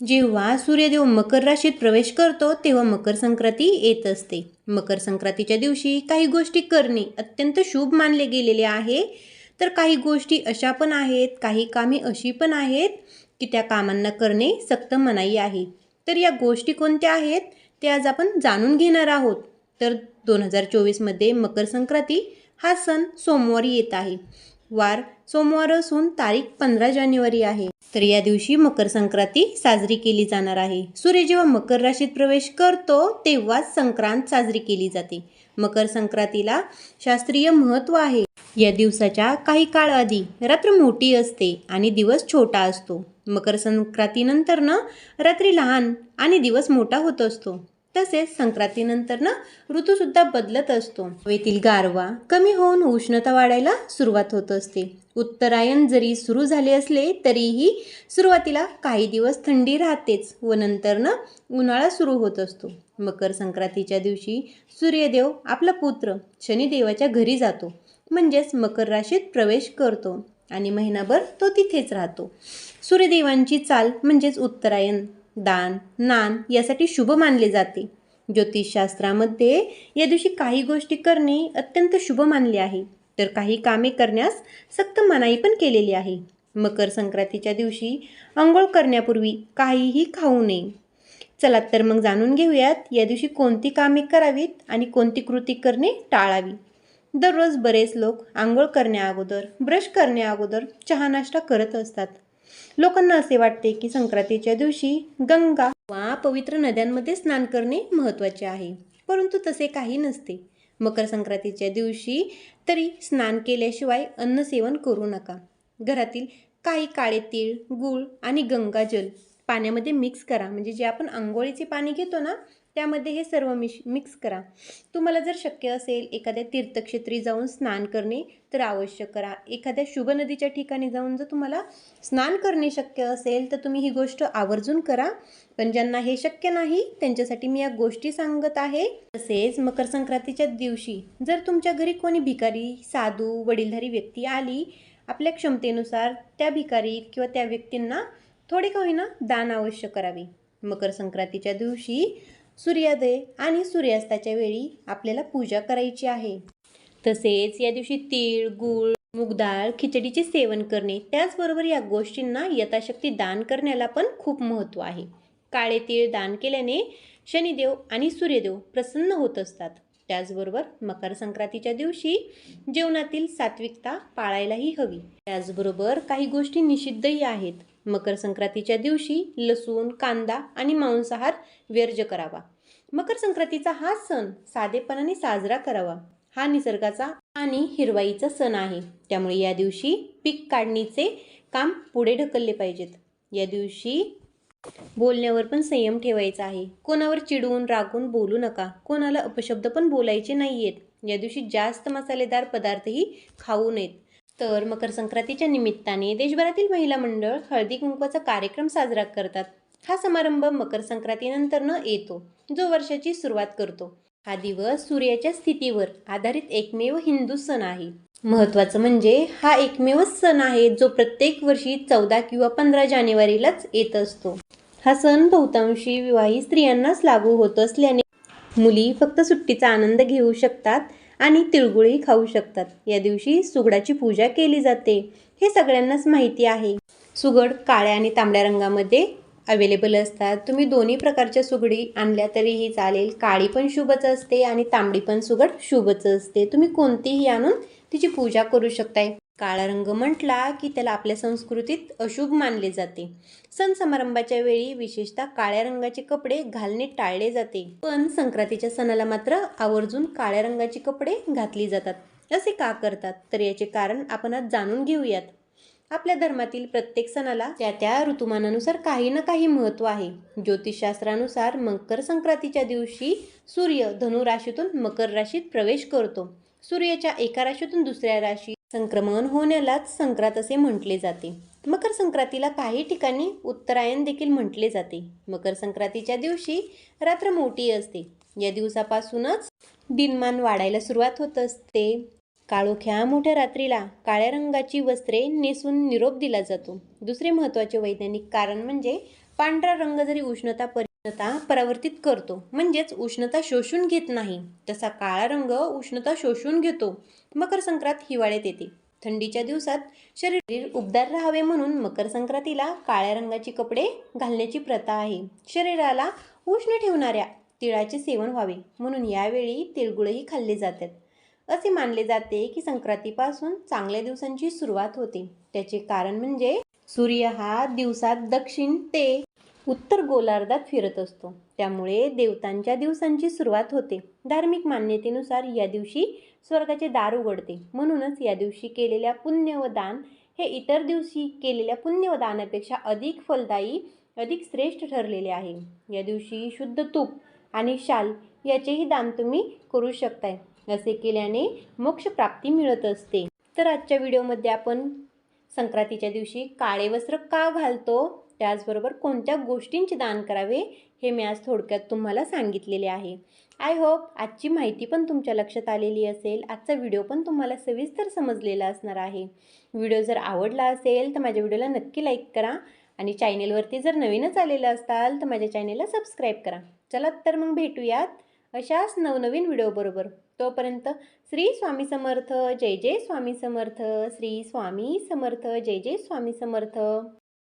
जेव्हा सूर्यदेव मकर राशीत प्रवेश करतो तेव्हा मकर संक्रांती येत असते. मकर संक्रांतीच्या दिवशी काही गोष्टी करणे अत्यंत शुभ मानले गेलेले आहे. तर काही गोष्टी अशा पण आहेत काही कामे अशी पण आहेत की त्या कामांना करणे सक्त मनाई आहे. तर या गोष्टी कोणत्या आहेत ते आज आपण जाणून घेणार आहोत. तर दोन हजार चोवीसमध्ये मकर संक्रांती हा सण सोमवारी येत आहे. वार सोमवार असून तारीख पंधरा जानेवारी आहे. तर या दिवशी मकर संक्रांती साजरी केली जाणार आहे. सूर्य जेव्हा मकर राशीत प्रवेश करतो तेव्हाच संक्रांत साजरी केली जाते. मकर संक्रांतीला शास्त्रीय महत्त्व आहे. या दिवसाच्या काही काळ आधी रात्र मोठी असते आणि दिवस छोटा असतो. मकर संक्रांतीनंतर ना रात्री लहान आणि दिवस मोठा होत असतो. तसेच संक्रांतीनंतर ना ऋतूसुद्धा बदलत असतो. हवेतील गारवा कमी होऊन उष्णता वाढायला सुरुवात होत असते. उत्तरायण जरी सुरू झाले असले तरीही सुरुवातीला काही दिवस थंडी राहतेच व नंतर ना उन्हाळा सुरू होत असतो. मकर संक्रांतीच्या दिवशी सूर्यदेव आपला पुत्र शनिदेवाच्या घरी जातो. म्हणजेच मकर राशीत प्रवेश करतो आणि महिनाभर तो तिथेच राहतो. सूर्यदेवांची चाल म्हणजेच उत्तरायण दान नान यासाठी शुभ मानले जाते. ज्योतिषशास्त्रामध्ये या दिवशी काही गोष्टी करणे अत्यंत शुभ मानले आहे. तर काही कामे करण्यास सक्त मनाई पण केलेली आहे. मकर संक्रांतीच्या दिवशी आंघोळ करण्यापूर्वी काहीही खाऊ नये. चला तर मग जाणून घेऊयात या दिवशी कोणती कामे करावीत आणि कोणती कृती करणे टाळावी. दररोज बरेच लोक आंघोळ करण्याअगोदर ब्रश करण्याअगोदर चहा नाश्ता करत असतात. लोकांना असे वाटते की संक्रांतीच्या दिवशी गंगा वा पवित्र नद्यांमध्ये स्नान करणे महत्त्वाचे आहे. परंतु तसे काही नसते. मकर संक्रांतीच्या दिवशी तरी स्नान केल्याशिवाय अन्न सेवन करू नका. घरातील काही काळे तीळ गूळ आणि गंगाजल पाण्यामध्ये मिक्स करा. म्हणजे जे आपण आंघोळीचे पाणी घेतो ना त्यामध्ये हे सर्व मिश मिक्स करा. तुम्हाला जर शक्य असेल एखाद्या तीर्थक्षेत्री जाऊन स्नान करणे तर अवश्य करा. एखाद्या शुभ नदीच्या ठिकाणी जाऊन जर तुम्हाला स्नान करणे शक्य असेल तर तुम्ही ही गोष्ट आवर्जून करा. पण ज्यांना हे शक्य नाही त्यांच्यासाठी मी या गोष्टी सांगत आहे. तसेच मकर संक्रांतीच्या दिवशी जर तुमच्या घरी कोणी भिकारी साधू वडीलधारी व्यक्ती आली आपल्या क्षमतेनुसार त्या भिकारी किंवा त्या व्यक्तींना थोडे का होईना दान अवश्य करावे. मकर संक्रांतीच्या दिवशी सूर्योदय आणि सूर्यास्ताच्या वेळी आपल्याला पूजा करायची आहे. तसेच या दिवशी तीळ गूळ मूगडाळ खिचडीचे सेवन करणे त्याचबरोबर या गोष्टींना यथाशक्ती दान करण्याला पण खूप महत्त्व आहे. काळे तीळ दान केल्याने शनिदेव आणि सूर्यदेव प्रसन्न होत असतात. त्याचबरोबर मकर संक्रांतीच्या दिवशी जेवणातील सात्विकता पाळायलाही हवी. त्याचबरोबर काही गोष्टी निषिद्धही आहेत. मकर संक्रांतीच्या दिवशी लसूण कांदा आणि मांसाहार व्यर्ज करावा. मकर संक्रांतीचा हा सण साधेपणाने साजरा करावा. हा निसर्गाचा आणि हिरवाईचा सण आहे. त्यामुळे या दिवशी पीक काढणीचे काम पुढे ढकलले पाहिजेत. या दिवशी बोलण्यावर पण संयम ठेवायचा आहे. कोणावर चिडवून रागून बोलू नका. कोणाला अपशब्द पण बोलायचे नाही आहेत या दिवशी जास्त मसालेदार पदार्थही खाऊ नयेत. तर मकर संक्रांतीच्या निमित्ताने देशभरातील महिला मंडळ हळदी कुंकवाचा कार्यक्रम साजरा करतात. हा समारंभ मकर संक्रांतीनंतरनं येतो जो वर्षाची सुरुवात करतो. हा दिवस सूर्याच्या स्थितीवर आधारित एकमेव हिंदू सण आहे. महत्त्वाचं म्हणजे हा एकमेव सण आहे जो प्रत्येक वर्षी चौदा किंवा पंधरा जानेवारीलाच येत असतो. हा सण बहुतांशी विवाहित स्त्रियांनाच लागू होत असल्याने मुली फक्त सुट्टीचा आनंद घेऊ शकतात आणि तिळगुळही खाऊ शकतात. या दिवशी सुगडाची पूजा केली जाते. हे सगळ्यांनाच माहिती आहे. सुगड काळ्या आणि तांबड्या रंगामध्ये अवेलेबल असतात. तुम्ही दोन्ही प्रकारच्या सुगडी आणल्या तरीही चालेल. काळी पण शुभच असते आणि तांबडी पण सुगड शुभच असते. तुम्ही कोणतीही आणून तिची पूजा करू शकताय. काळा रंग म्हटला की त्याला आपल्या संस्कृतीत अशुभ मानले जाते. सण समारंभाच्या वेळी विशेषतः काळ्या रंगाचे कपडे घालणे टाळले जाते. पण संक्रांतीच्या सणाला मात्र आवर्जून काळ्या रंगाचे कपडे घातली जातात. असे का करतात? तर याचे कारण आपण आज जाणून घेऊयात. आपल्या धर्मातील प्रत्येक सणाला त्या त्या ऋतुमानानुसार काही ना काही महत्त्व आहे. ज्योतिषशास्त्रानुसार मकर संक्रांतीच्या दिवशी सूर्य धनु राशीतून मकर राशीत प्रवेश करतो. सूर्याच्या एका राशीतून दुसऱ्या राशी संक्रमण होण्यालाच संक्रांत असे म्हटले जाते. मकर संक्रांतीला काही ठिकाणी उत्तरायण देखील म्हटले जाते. मकर संक्रांतीच्या दिवशी रात्र मोठी असते. या दिवसापासूनच दिनमान वाढायला सुरुवात होत असते. काळोख्या मोठ्या रात्रीला काळ्या रंगाची वस्त्रे नेसून निरोप दिला जातो. दुसरे महत्त्वाचे वैज्ञानिक कारण म्हणजे पांढरा रंग जरी उष्णता परि उष्णता परावर्तित करतो. म्हणजेच उष्णता शोषून घेत नाही. तसा काळा रंग उष्णता शोषून घेतो. मकर संक्रांत हिवाळ्यात येते. थंडीच्या दिवसात शरीर उबदार राहावे म्हणून मकर संक्रांतीला काळ्या रंगाची कपडे घालण्याची प्रथा आहे. शरीराला उष्ण ठेवणाऱ्या तिळाचे सेवन व्हावे. म्हणून यावेळी तिळगुळही खाल्ले जातात. असे मानले जाते की संक्रांतीपासून चांगल्या दिवसांची सुरुवात होते. त्याचे कारण म्हणजे सूर्य हा दिवसात दक्षिण ते उत्तर गोलार्धात फिरत असतो. त्यामुळे देवतांच्या दिवसांची सुरुवात होते. धार्मिक मान्यतेनुसार या दिवशी स्वर्गाचे दार उघडते. म्हणूनच या दिवशी केलेल्या पुण्य व दान हे इतर दिवशी केलेल्या पुण्य व दानापेक्षा अधिक फलदायी अधिक श्रेष्ठ ठरलेले आहे. या दिवशी शुद्ध तूप आणि शाल याचेही दान तुम्ही करू शकताय. असे केल्याने मोक्षप्राप्ती मिळत असते. तर आजच्या व्हिडिओमध्ये आपण संक्रांतीच्या दिवशी काळे वस्त्र का घालतो? त्याचबरोबर कोणत्या गोष्टींचे दान करावे हे मी आज थोडक्यात तुम्हाला सांगितलेले आहे. आय होप आजची माहिती पण तुमच्या लक्षात आलेली असेल. आजचा व्हिडिओ पण तुम्हाला सविस्तर समजलेला असणार आहे. व्हिडिओ जर आवडला असेल तर माझ्या व्हिडिओला नक्की लाईक करा आणि चॅनेलवरती जर नवीनच आलेलं असाल तर माझ्या चॅनेलला सबस्क्राईब करा. चला तर मग भेटूयात अशाच नवनवीन व्हिडिओबरोबर तोपर्यंत श्री स्वामी समर्थ जय जय स्वामी समर्थ श्री स्वामी समर्थ जय जय स्वामी समर्थ.